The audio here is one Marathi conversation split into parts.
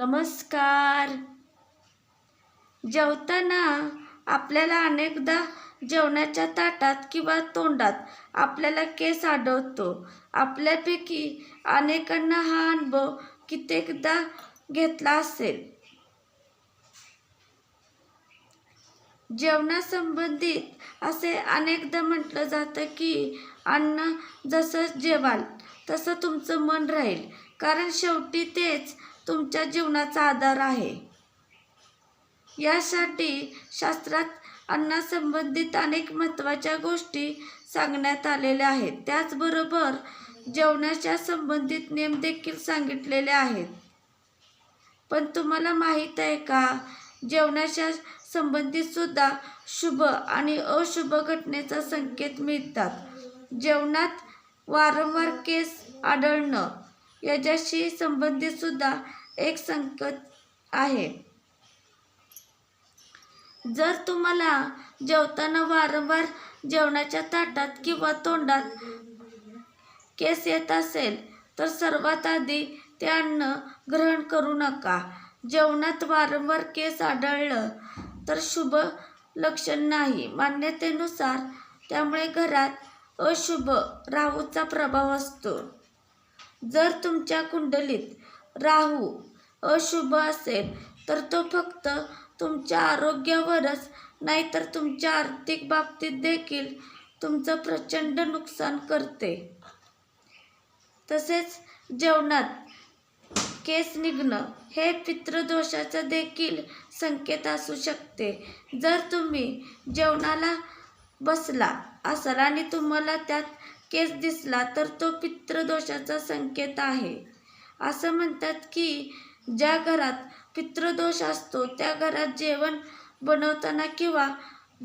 नमस्कार. जेवताना आपल्याला अनेकदा जेवणाच्या ताटात किंवा तोंडात आपल्याला केस आढळतो. आपल्यापैकी अनेकांना हा अनुभव कित्येकदा घेतला असेल. जेवणासंबंधित असे अनेकदा म्हटलं जातं की अन्न जसं जेवाल तसं तुमचं मन राहील. कारण शेवटी तेच तुमच्या जीवनाचा आधार आहे. यासाठी शास्त्रात अन्नासंबंधित अनेक महत्त्वाच्या गोष्टी सांगण्यात आलेल्या आहेत. त्याचबरोबर जेवणाच्या संबंधित नियम देखील सांगितलेले आहेत. पण तुम्हाला माहीत आहे का जेवणाच्या संबंधित सुद्धा शुभ आणि अशुभ घटनेचा संकेत मिळतात. जेवणात वारंवार केस आढळणं याच्याशी संबंधित सुद्धा एक संकेत आहे. जर तुम्हाला जेवताना वारंवार जेवणाच्या ताटात किंवा तोंडात केस येत असेल तर सर्वात आधी ते अन्न ग्रहण करू नका. जेवणात वारंवार केस आढळलं तर शुभ लक्षण नाही. मान्यतेनुसार त्यामुळे घरात अशुभ राहूचा प्रभाव असतो. जर तुमच्या कुंडलीत राहू अशुभ असेल तर तो फक्त तुमच्या आरोग्यावरच नाही तर तुमच्या आर्थिक बाबतीत देखील तुमचं प्रचंड नुकसान करते. तसेच जेवणात केस निघणं हे पितृदोषाचं देखील संकेत असू शकते. जर तुम्ही जेवणाला बसला असाल आणि तुम्हाला त्यात केस दिसला तर तो पितृदोषाचा संकेत आहे. असं म्हणतात की ज्या घरात पितृदोष असतो त्या घरात जेवण बनवताना किंवा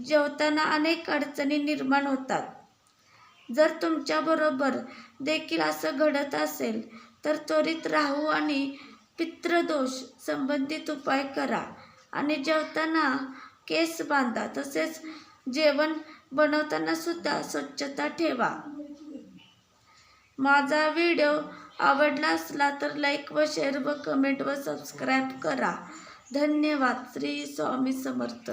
जेवताना अनेक अडचणी निर्माण होतात. जर तुमच्याबरोबर देखील असं घडत असेल तर त्वरित राहू आणि पित्रदोष संबंधित उपाय करा आणि जेवताना केस बांधा तसेच जेवण बनवताना सुद्धा स्वच्छता ठेवा. माझा व्हिडिओ आवडला असला तर लाईक व शेअर व कमेंट व सबस्क्राईब करा. धन्यवाद. श्री स्वामी समर्थ.